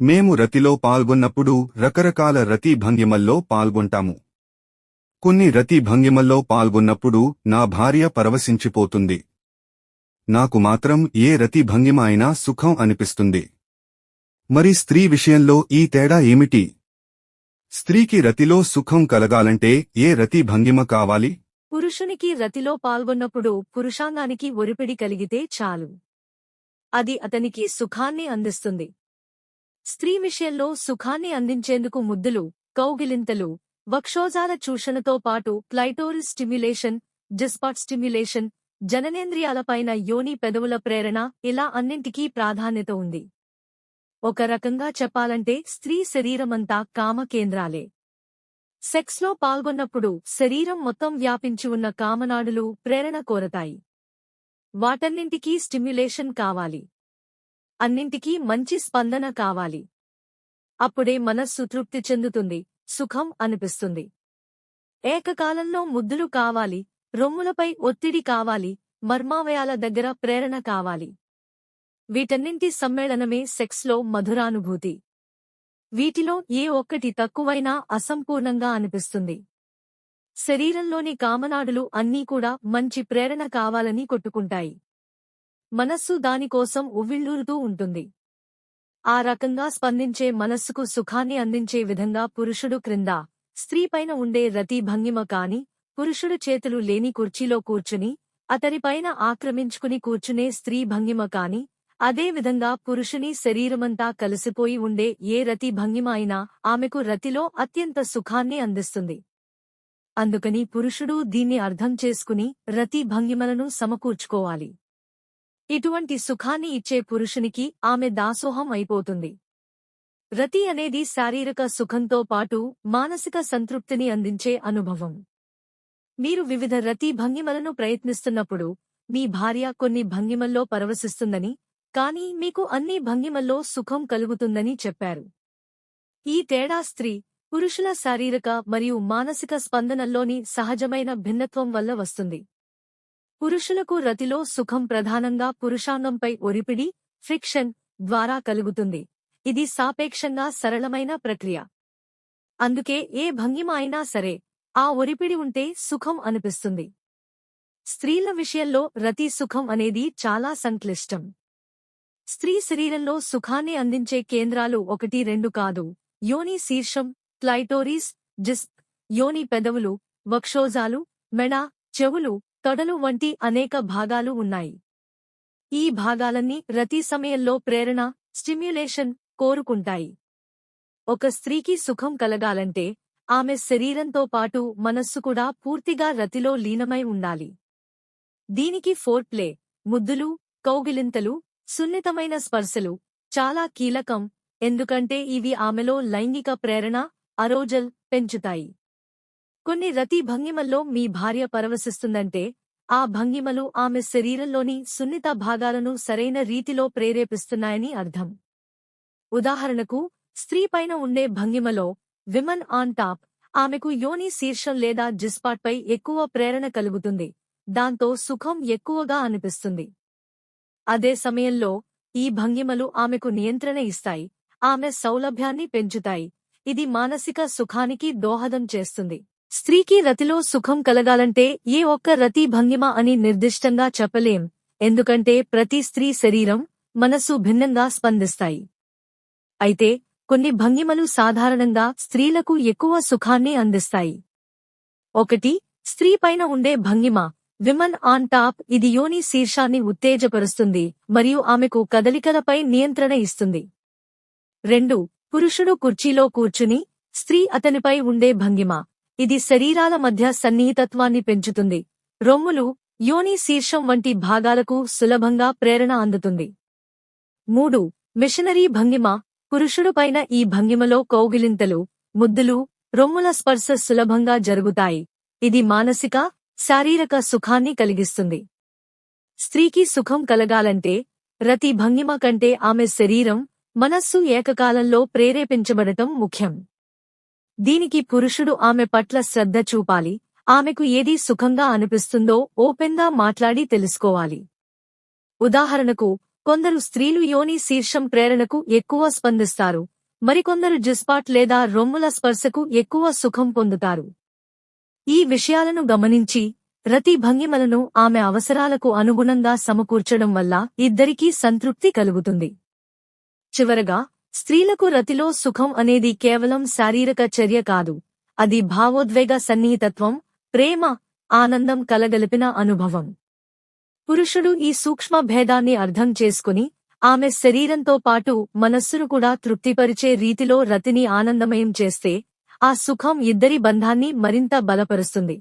మేము రతిలో పాల్గొన్నప్పుడు రకరకాల రతి భంగిమల్లో పాల్గొంటాము. కొన్ని రతి భంగిమల్లో పాల్గొన్నప్పుడు నా భార్య పరవశించిపోతుంది. నాకు మాత్రం ఏ రతి భంగిమ అయినా సుఖం అనిపిస్తుంది. మరి స్త్రీ విషయంలో ఈ తేడా ఏమిటి? స్త్రీకి రతిలో సుఖం కలగాలంటే ఏ రతి భంగిమ కావాలి? పురుషునికి రతిలో పాల్గొన్నప్పుడు పురుషాంగానికి ఒరిపిడి కలిగితే చాలు. అది అతనికి సుఖాన్ని అందిస్తుంది. స్త్రీ విషయంలో సుఖాన్ని అందించేందుకు ముద్దులు కౌగిలింతలు వక్షోజాల చూషణతో పాటు క్లైటోరిస్ స్టిమ్యులేషన్ డిస్పాట్ స్టిమ్యులేషన్ జననేంద్రియాలపైన యోని పెదవుల ప్రేరణ ఇలా అన్నింటికీ ప్రాధాన్యత ఉంది. ఒక రకంగా చెప్పాలంటే స్త్రీ శరీరమంతా కామ కేంద్రాలే సెక్స్లో పాల్గొన్నప్పుడు శరీరం మొత్తం వ్యాపించి ఉన్న కామనాడులు ప్రేరణ కోరతాయి. వాటన్నింటికీ స్టిమ్యులేషన్ కావాలి. అన్నింటికీ మంచి స్పందన కావాలి. అప్పుడే మనస్సు తృప్తి చెందుతుంది సుఖం అనిపిస్తుంది. ఏకకాలంలో ముద్దులు కావాలి రొమ్ములపై ఒత్తిడి కావాలి మర్మావయాల దగ్గర ప్రేరణ కావాలి. వీటన్నింటి సమ్మేళనమే సెక్స్లో మధురానుభూతి. వీటిలో ఏ ఒక్కటి తక్కువైనా అసంపూర్ణంగా అనిపిస్తుంది. శరీరంలోని కామనాడులు అన్నీ కూడా మంచి ప్రేరణ కావాలని కొట్టుకుంటాయి. మనస్సు దానికోసం ఉవ్విళ్ళూరుతూ ఉంటుంది. ఆ రకంగా స్పందించే మనస్సుకు సుఖాన్ని అందించే విధంగా పురుషుడు క్రింద స్త్రీపైన ఉండే రతి భంగిమ కాని పురుషుడు చేతులు లేని కుర్చీలో కూర్చుని అతనిపైన ఆక్రమించుకుని కూర్చునే స్త్రీ భంగిమ కాని అదేవిధంగా పురుషుని శరీరమంతా కలిసిపోయి ఉండే ఏ రతి భంగిమ అయినా ఆమెకు రతిలో అత్యంత సుఖాన్ని అందిస్తుంది. అందుకని పురుషుడు దీన్ని అర్థం చేసుకుని రతి భంగిమలను సమకూర్చుకోవాలి. ఇటువంటి సుఖాన్ని ఇచ్చే పురుషునికి ఆమె దాసోహం అయిపోతుంది. రతి అనేది శారీరక సుఖంతో పాటు మానసిక సంతృప్తిని అందించే అనుభవం. మీరు వివిధ రతి భంగిమలను ప్రయత్నిస్తున్నప్పుడు మీ భార్య కొన్ని భంగిమల్లో పరవశిస్తుందని కానీ మీకు అన్ని భంగిమల్లో సుఖం కలుగుతుందని చెప్పారు. ఈ తేడా స్త్రీ పురుషుల శారీరక మరియు మానసిక స్పందనల్లోని సహజమైన భిన్నత్వం వల్ల వస్తుంది. పురుషులకు రతిలో సుఖం ప్రధానంగా పురుషాంగంపై ఒరిపిడి ఫ్రిక్షన్ ద్వారా కలుగుతుంది. ఇది సాపేక్షంగా సరళమైన ప్రక్రియ. అందుకే ఏ భంగిమ అయినా సరే ఆ ఒరిపిడి ఉంటే సుఖం అనిపిస్తుంది. స్త్రీల విషయంలో రతి సుఖం అనేది చాలా సంక్లిష్టం. స్త్రీ శరీరంలో సుఖాన్ని అందించే కేంద్రాలు ఒకటి రెండు కాదు. యోని శీర్షం క్లైటోరీస్ జిస్క్ యోని పెదవులు వక్షోజాలు మెడ చెవులు తొడలు వంటి అనేక భాగాలు ఉన్నాయి. ఈ భాగాలన్నీ రతి సమయంలో ప్రేరణ స్టిమ్యులేషన్ కోరుకుంటాయి. ఒక స్త్రీకి సుఖం కలగాలంటే ఆమె శరీరంతో పాటు మనస్సు కూడా పూర్తిగా రతిలో లీనమై ఉండాలి. దీనికి ఫోర్ప్లే ముద్దులు కౌగిలింతలు సున్నితమైన స్పర్శలు చాలా కీలకం ఎందుకంటే ఇవి ఆమెలో లైంగిక ప్రేరణ అరోజల్ పెంచుతాయి. కొన్ని రతి భంగిమల్లో మీ భార్య పరవశిస్తుందంటే ఆ భంగిమలు ఆమె శరీరంలోని సున్నిత భాగాలను సరైన రీతిలో ప్రేరేపిస్తున్నాయని అర్థం. ఉదాహరణకు స్త్రీపైన ఉండే భంగిమలో విమన్ ఆన్ టాప్ ఆమెకు యోని శీర్షం లేదా జిస్పాట్పై ఎక్కువ ప్రేరణ కలుగుతుంది దాంతో సుఖం ఎక్కువగా అనిపిస్తుంది. అదే సమయంలో ఈ భంగిమలు ఆమెకు నియంత్రణ ఇస్తాయి ఆమె సౌలభ్యాన్ని పెంచుతాయి ఇది మానసిక సుఖానికి దోహదం చేస్తుంది. స్త్రీకి రతిలో సుఖం కలగాలంటే ఏ ఒక్క రతి భంగిమ అని నిర్దిష్టంగా చెప్పలేం. ఎందుకంటే ప్రతి స్త్రీ శరీరం మనసు భిన్నంగా స్పందిస్తాయి. అయితే కొన్ని భంగిమలు సాధారణంగా స్త్రీలకు ఎక్కువ సుఖాన్ని అందిస్తాయి. ఒకటి స్త్రీ పైన ఉండే భంగిమ విమన్ ఆన్ టాప్ ఇది యోని శీర్షాన్ని ఉత్తేజపరుస్తుంది మరియు ఆమెకు కదలికలపై నియంత్రణ ఇస్తుంది. రెండు పురుషుడు కుర్చీలో కూర్చుని స్త్రీ అతనిపై ఉండే భంగిమ ఇది శరీరాల మధ్య సన్నిహితత్వాన్ని పెంచుతుంది. రొమ్ములు యోని శీర్షం వంటి భాగాలకు సులభంగా ప్రేరణ అందుతుంది. మూడు మిషనరీ భంగిమ పురుషుడుపైన ఈ భంగిమలో కౌగిలింతలు ముద్దులు రొమ్ముల స్పర్శ సులభంగా జరుగుతాయి. ఇది మానసిక శారీరక సుఖాన్ని కలిగిస్తుంది. స్త్రీకి సుఖం కలగాలంటే రతి భంగిమ కంటే ఆమె శరీరం మనస్సు ఏకకాలంలో ప్రేరేపించబడటం ముఖ్యం. దీనికి పురుషుడు ఆమె పట్ల శ్రద్ధ చూపాలి. ఆమెకు ఏది సుఖంగా అనిపిస్తుందో ఓపెన్గా మాట్లాడి తెలుసుకోవాలి. ఉదాహరణకు కొందరు స్త్రీలు యోని శీర్షం ప్రేరణకు ఎక్కువ స్పందిస్తారు. మరికొందరు జిస్పాట్ లేదా రొమ్ముల స్పర్శకు ఎక్కువ సుఖం పొందుతారు. ఈ విషయాలను గమనించి రతి భంగిమలను ఆమె అవసరాలకు అనుగుణంగా సమకూర్చడం వల్ల ఇద్దరికీ సంతృప్తి కలుగుతుంది. చివరగా స్త్రీలకు రతిలో సుఖం అనేది కేవలం శారీరక చర్య కాదు. అది భావోద్వేగ సన్నిహితత్వం ప్రేమ ఆనందం కలగలిపిన అనుభవం. పురుషుడు ఈ సూక్ష్మ భేదాన్ని అర్థం చేసుకుని ఆమె శరీరంతో పాటు మనస్సును కూడా తృప్తిపరిచే రీతిలో రతిని ఆనందమయం చేస్తే ఆ సుఖం ఇద్దరి బంధాన్ని మరింత బలపరుస్తుంది.